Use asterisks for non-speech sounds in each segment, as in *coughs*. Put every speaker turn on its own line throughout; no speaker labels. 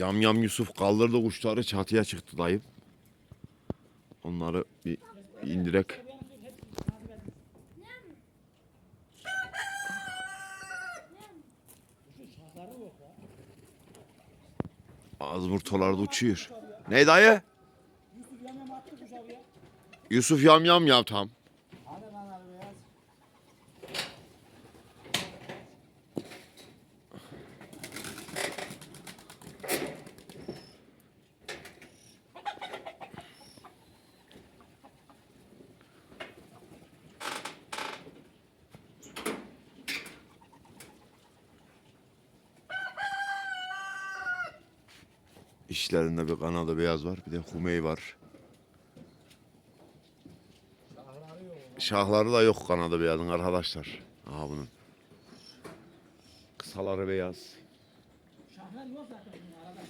Yam yam Yusuf kaldırdı kuşları çatıya çıktı dayım. Onları bir indirek. Azmurtolar da uçuyor. Ne dayı? Yusuf yam yam yam tam. İşlerinde bir kanadı beyaz var. Bir de Humey var.
Şahları
da yok kanadı beyazın arkadaşlar. Aha bunun. Kısaları beyaz.
Şahlar yok zaten bunun arada.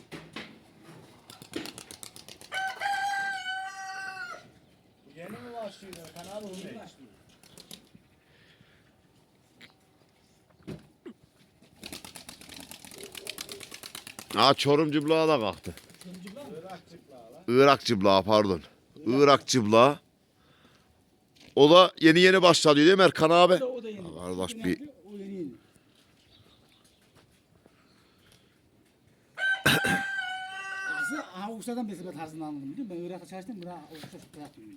Yeni mi başlıyor? Kanal olmuyor.
Aa Çorum cıblağı da kalktı. Irak cıblağı pardon. Irak cıblağı. O da yeni yeni başladı değil mi Erkan abi?
O da- O da yeni.
Kardeş
Yeni
bir-
O yeni yeni. *coughs* Aslında aha Uksa'dan besime tarzını anladım biliyor musun? Ben Irak'ta çalıştım. Irak, Uksa bırakmıyor.